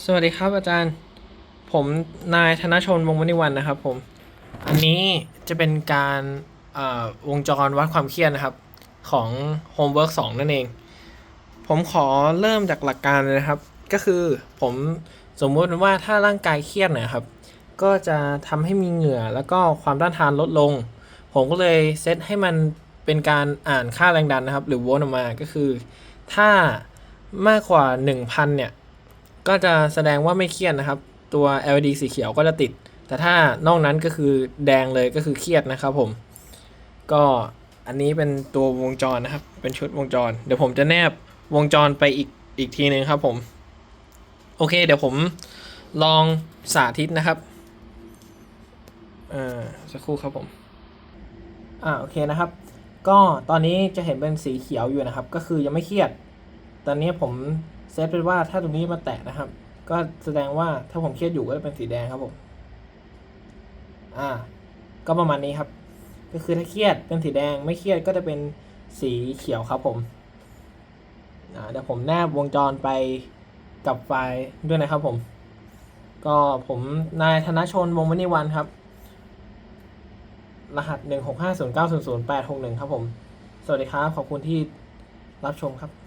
สวัสดีครับอาจารย์ ผมนายธนชนวงศ์มณีวันนะครับผม อันนี้จะเป็นการวงจรวัดความเครียดนะครับ ของ Homework 2 นั่นเอง ผมขอเริ่มจากหลักการเลยนะครับ ก็คือผมสมมติว่าถ้าร่างกายเครียดเนะครับ ก็จะทำให้มีเหงื่อแล้วก็ความต้านทานลดลง ผมก็เลยเซตให้มันเป็นการอ่านค่าแรงดันนะครับ หรือโวลต์ออกมาก็คือ ถ้ามากกว่า 1,000 เนี่ย ก็จะแสดงว่าไม่เครียดนะครับ ตัว LED สีเขียวก็จะติด แต่ถ้านอกนั้นก็คือแดงเลยก็คือเครียดนะครับผม ก็อันนี้เป็นตัววงจรนะครับ เป็นชุดวงจร เดี๋ยวผมจะแนบวงจรไปอีกอีกทีหนึ่งครับผม โอเค เดี๋ยวผมลองสาธิตนะครับอ่อสักครู่ครับผมอ่าโอเคนะครับ ก็ตอนนี้จะเห็นเป็นสีเขียวอยู่นะครับ ก็คือยังไม่เครียด ตอนนี้ผม เซตเป็นว่าถ้าตรงนี้มาแตะนะครับ ก็แสดงว่าถ้าผมเครียดอยู่ก็จะเป็นสีแดงครับผม อ่า ก็ประมาณนี้ครับ ก็คือถ้าเครียดเป็นสีแดงไม่เครียดก็จะเป็นสีเขียวครับผมอ่าเดี๋ยวผมแนบวงจรไปกับไฟล์ด้วยนะครับผม ก็ผมนายธนชนวงมณีวันครับ รหัส 1 6 5 0 9 0 0 8 6 1 ครับผม สวัสดีครับ ขอบคุณที่รับชมครับ